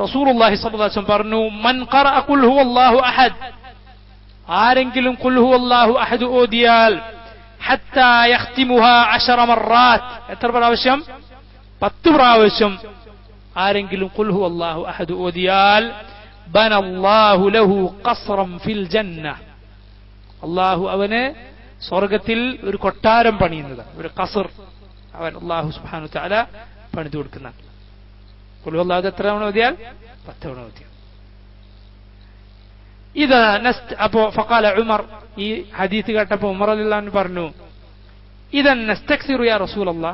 അലൈഹി വസല്ലം പറഞ്ഞു മൻ ഹുവല്ലാഹു അഹദ്. ആരെങ്കിലും ഖുൽ ഹുവല്ലാഹു അഹദ് ഓതിയാൽ എത്ര പ്രാവശ്യം? പത്ത് പ്രാവശ്യം ആരെങ്കിലും ഖുൽ ഹുവല്ലാഹു അഹദ് ഓതിയാൽ ബനല്ലാഹു ലഹു ഖസ്റൻ ഫിൽ ജന്ന. അള്ളാഹു അവന് സ്വർഗത്തിൽ ഒരു കൊട്ടാരം പണിയുന്നത് ഒരു കസർ അവൻ അള്ളാഹു സുബ്ഹാനഹു തആല പണിതു കൊടുക്കുന്ന ഖുൽ ഹുവല്ലാഹു എത്ര തവണ ഓതിയാൽ? പത്ത് തവണ ഓതിയാൽ. ഇത് നസ്റ്റ് അപ്പോ ഫക്കാല ഉമർ ഈ ഹദീത്ത് കേട്ടപ്പോ ഉമർ അലിള്ളാൻ പറഞ്ഞു ഇതൻ നസ്തക്സിറു യാ റസൂൽ അല്ല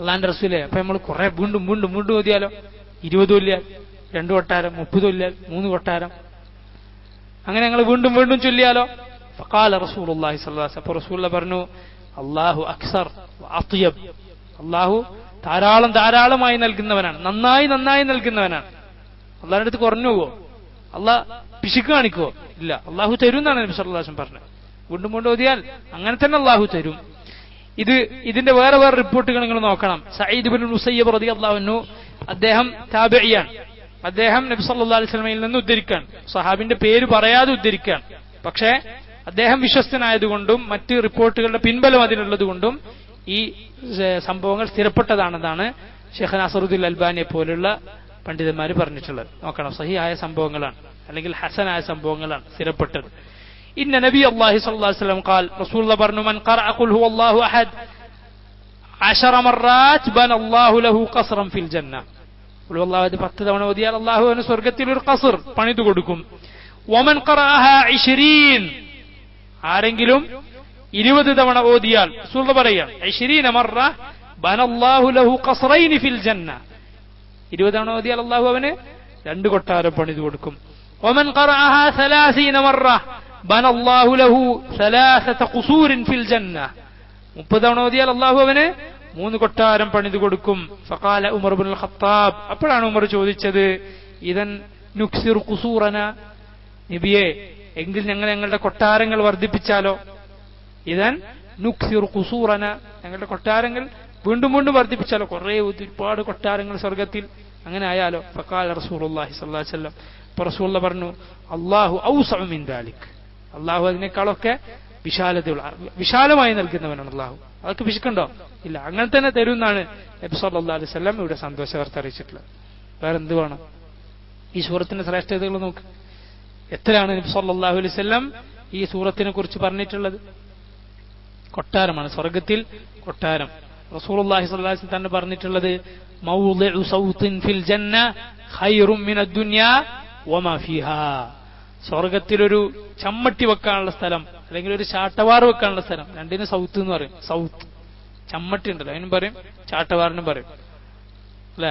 അള്ളാന്റെ റസൂലെ അപ്പൊ നമ്മൾ കുറെ വീണ്ടും വീണ്ടും വീണ്ടും ഓതിയാലോ? ഇരുപത് കൊല്ലിയാൽ രണ്ടു കൊട്ടാരം മുപ്പത് കൊല്ലിയാൽ മൂന്ന് കൊട്ടാരം. അങ്ങനെ ഞങ്ങൾ വീണ്ടും വീണ്ടും ചൊല്ലിയാലോ? ഫക്കാല റസൂൽ അള്ളാഹി സല്ലാസ് അപ്പൊ റസൂല്ല പറഞ്ഞു അള്ളാഹു അക്സർ അത്യബ്. അള്ളാഹു ധാരാളം ധാരാളമായി നൽകുന്നവനാണ്. നന്നായി നന്നായി നൽകുന്നവനാണ്. അള്ളാഹിന്റെ അടുത്ത് കുറഞ്ഞു പോവോ? അള്ളാഹ് പിശുക്ക് കാണിക്കുവോ? ഇല്ല. അള്ളാഹു തരും എന്നാണ് നബി സല്ലാസം പറഞ്ഞത്. വീണ്ടും കൊണ്ട് ഓതിയാൽ അങ്ങനെ തന്നെ അള്ളാഹു തരും. ഇത് ഇതിന്റെ വേറെ വേറെ റിപ്പോർട്ടുകൾ നിങ്ങൾ നോക്കണം. സയ്യിദ് ബിൻ മുസയ്യബ് റതി അള്ളാഹുനു അദ്ദേഹം താബിയാണ് അദ്ദേഹം നബി സല്ലാ അലൈഹി സ്വലമയിൽ നിന്ന് ഉദ്ധരിക്കാൻ സഹാബിന്റെ പേര് പറയാതെ ഉദ്ധരിക്കാൻ പക്ഷേ അദ്ദേഹം വിശ്വസ്തനായതുകൊണ്ടും മറ്റ് റിപ്പോർട്ടുകളുടെ പിൻബലം അതിനുള്ളത് കൊണ്ടും ഈ സംഭവങ്ങൾ സ്ഥിരപ്പെട്ടതാണെന്നാണ് ഷെഖ് നാസറുദ്ദീൻ അൽബാനിയെ പോലുള്ള പണ്ഡിതന്മാർ പറഞ്ഞിട്ടുള്ളത്. നോക്കണം സഹിയായ സംഭവങ്ങളാണ് അല്ലെങ്കിൽ ഹസനായ സംഭവങ്ങളാണ് സ്ഥിരപ്പെട്ടത്. ഇന്ന നബി അള്ളാഹി വസല്ലം ഖാൽ റസൂലുള്ള പറഞ്ഞു മൻ ഖുൽ അഹദ് മറാത്ത് ബന അല്ലാഹു ലഹു ഖസ്റൻ ഫിൽ ജന്ന. ഖുൽ ഹുവല്ലാഹു പത്ത് തവണ ഓതിയാൽ അല്ലാഹു അവന് സ്വർഗത്തിൽ ഒരു കസർ പണിതു കൊടുക്കും. 20 ആരെങ്കിലും ഇരുപത് തവണ ഓതിയാൽ സുള്ള പറയാണ് 20 മറ ബന അല്ലാഹു ലഹു ഖസ്റൈനി ഫിൽ ജന്ന. ഇരുപത് തവണ ഓതിയാൽ അള്ളാഹു അവന് രണ്ട് കൊട്ടാരം പണിത് കൊടുക്കും. ഒമൻ മുപ്പത് തവണ ഓതിയാൽ അള്ളാഹു അവന് മൂന്ന് കൊട്ടാരം പണിത് കൊടുക്കും. ഫഖാല ഉമർ ബിൻ ഖത്താബ് അപ്പോഴാണ് ഉമർ ചോദിച്ചത് ഇതൻ നുക്സിർ കുസൂറന നബിയെ എങ്കിൽ ഞങ്ങൾ ഞങ്ങളുടെ കൊട്ടാരങ്ങൾ വർദ്ധിപ്പിച്ചാലോ? ഇതൻ നുക്സിർ കുസൂറന ഞങ്ങളുടെ കൊട്ടാരങ്ങൾ വീണ്ടും വീണ്ടും വർദ്ധിപ്പിച്ചാലോ? കുറെ ഒരുപാട് കൊട്ടാരങ്ങൾ സ്വർഗത്തിൽ അങ്ങനെ ആയാലോ? ഫക്കാൽ സ്വല്ലല്ലാഹി അലൈഹി വസല്ലം. അപ്പോൾ പറഞ്ഞു അള്ളാഹു ഔസമിൻ ദാലിക്. അള്ളാഹു അതിനേക്കാളൊക്കെ വിശാലതയുള്ള വിശാലമായി നൽകുന്നവനാണ് അള്ളാഹു അതൊക്കെ പിശുക്കുണ്ടോ ഇല്ല അങ്ങനെ തന്നെ തരും എന്നാണ് നബി സല്ലല്ലാഹു അലൈഹി വസല്ലം ഇവിടെ സന്തോഷ വാർത്ത അറിയിച്ചിട്ടുള്ളത്. വേറെ എന്ത് വേണം? ഈ സൂറത്തിന്റെ ശ്രേഷ്ഠതകൾ നോക്ക്. എത്രയാണ് നബി സല്ലല്ലാഹു അലൈഹി വസല്ലം ഈ സൂറത്തിനെ കുറിച്ച് പറഞ്ഞിട്ടുള്ളത്? കൊട്ടാരമാണ്. സ്വർഗത്തിൽ കൊട്ടാരം. റസൂലുള്ളാഹി സ്വല്ലല്ലാഹു തന്നെ പറഞ്ഞിട്ടുള്ളത് ഫിൽ വമാ സ്വർഗത്തിലൊരു ചമ്മട്ടി വെക്കാനുള്ള സ്ഥലം അല്ലെങ്കിൽ ഒരു ചാട്ടവാർ വെക്കാനുള്ള സ്ഥലം രണ്ടിനും സൗത്ത് എന്ന് പറയും. സൗത്ത്. ചമ്മട്ടി ഉണ്ടല്ലോ അതിനും പറയും ചാട്ടവാറിനും പറയും. അല്ലെ?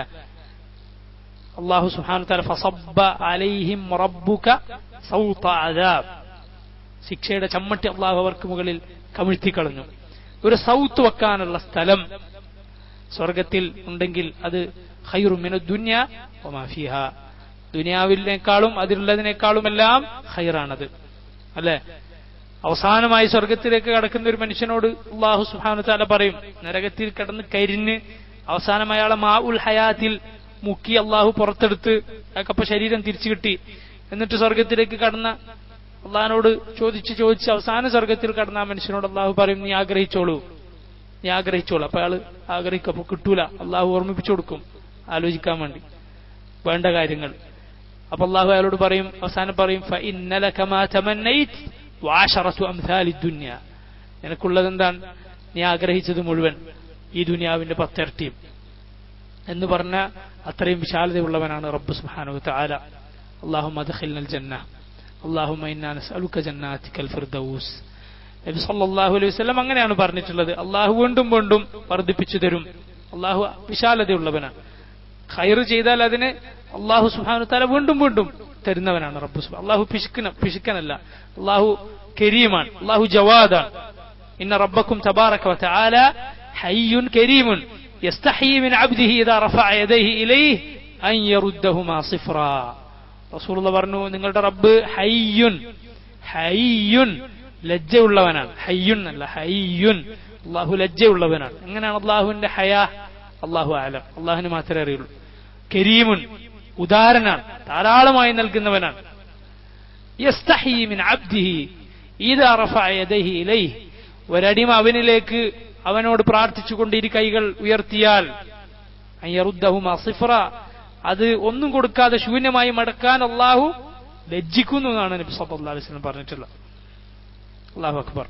അള്ളാഹു സുഹാൻ തല ഫസബ്ബ അലൈഹിം റബ്ബുക സൗത്ത അദാബ്. ശിക്ഷയുടെ ചമ്മട്ടി അള്ളാഹു അവർക്ക് മുകളിൽ കമിഴ്ത്തിക്കളഞ്ഞു. ഒരു സൗത്ത് വെക്കാനുള്ള സ്ഥലം സ്വർഗത്തിൽ ഉണ്ടെങ്കിൽ അത് ഹൈറുമിന ദുന്യ ഒമാഫിഹ അതിലുള്ളതിനേക്കാളും എല്ലാം ഹൈറാണത് അല്ലെ? അവസാനമായി സ്വർഗത്തിലേക്ക് കടക്കുന്ന ഒരു മനുഷ്യനോട് അള്ളാഹു സുഹാനുത്താല താല പറയും നരകത്തിൽ കിടന്ന് കരിഞ്ഞ് അവസാനം അയാളെ മാ ഉൽ ഹയാത്തിൽ മുക്കി അള്ളാഹു പുറത്തെടുത്ത് അയാൾക്കപ്പൊ ശരീരം തിരിച്ചു കിട്ടി. എന്നിട്ട് സ്വർഗത്തിലേക്ക് കടന്ന അള്ളഹാനോട് ചോദിച്ച് ചോദിച്ച് അവസാന സ്വർഗത്തിൽ കടന്ന ആ മനുഷ്യനോട് അള്ളാഹു പറയും നീ ആഗ്രഹിച്ചോളൂ. നീ ആഗ്രഹിച്ചോളൂ. അപ്പൊ അയാൾ ആഗ്രഹിക്കപ്പോ കിട്ടൂല. അള്ളാഹു ഓർമ്മിപ്പിച്ചു കൊടുക്കും ആലോചിക്കാൻ വേണ്ടി. വേണ്ട കാര്യങ്ങൾ. അപ്പൊ അള്ളാഹു അയാളോട് പറയും അവസാനം പറയും നിനക്കുള്ളത് എന്താണ്? നീ ആഗ്രഹിച്ചത് മുഴുവൻ ഈ ദുനിയാവിന്റെ പത്തിരട്ടിയും. എന്ന് പറഞ്ഞ അത്രയും വിശാലതയുള്ളവനാണ് റബ്ബ് സുഹാനു താല അള്ളാഹു മദ് ജന്ന. اللهم إنا نسألك جناتك الفردوس. النبي صلى الله عليه وسلم أنا أنا بارني تلا ده الله وندم وندم برد بيتشدرم الله بيشال ده ولا بنا خير جيدا لدينا الله سبحانه وتعالى وندم وندم ترينا بنا أنا رب سبحانه الله بيشكنا بيشكنا الله الله كريما الله جوادا إن ربكم تبارك وتعالى حي كريم يستحي من عبده إذا رفع يديه إليه أن يردهما صفرا റസൂൽ പറഞ്ഞു നിങ്ങളുടെ റബ്ബ് ഹയ്യുൻ ഹയ്യുൻ ലജ്ജയുള്ളവനാണ്. ഹയ്യുൻ അല്ല ഹയ്യുൻ. അള്ളാഹു ലജ്ജയുള്ളവനാണ്. എങ്ങനെയാണ് അള്ളാഹുവിന്റെ ഹയാ? അള്ളാഹു ആലം അള്ളാഹുവിന് മാത്രമേ അറിയുള്ളൂ. കരീമുൻ ഉദാരനാണ്. ധാരാളമായി നൽകുന്നവനാണ്. ഒരടിമ അവനിലേക്ക് അവനോട് പ്രാർത്ഥിച്ചുകൊണ്ട് ഇരു കൈകൾ ഉയർത്തിയാൽ അയ്യറുദ്ദഹും സിഫ്ര അത് ഒന്നും കൊടുക്കാതെ ശൂന്യമായി മടക്കാൻ അള്ളാഹു ലജ്ജിക്കുന്നു എന്നാണ് നബി സല്ലാ അലൈഹി വസല്ലം പറഞ്ഞിട്ടുള്ളത്. അള്ളാഹു അക്ബർ.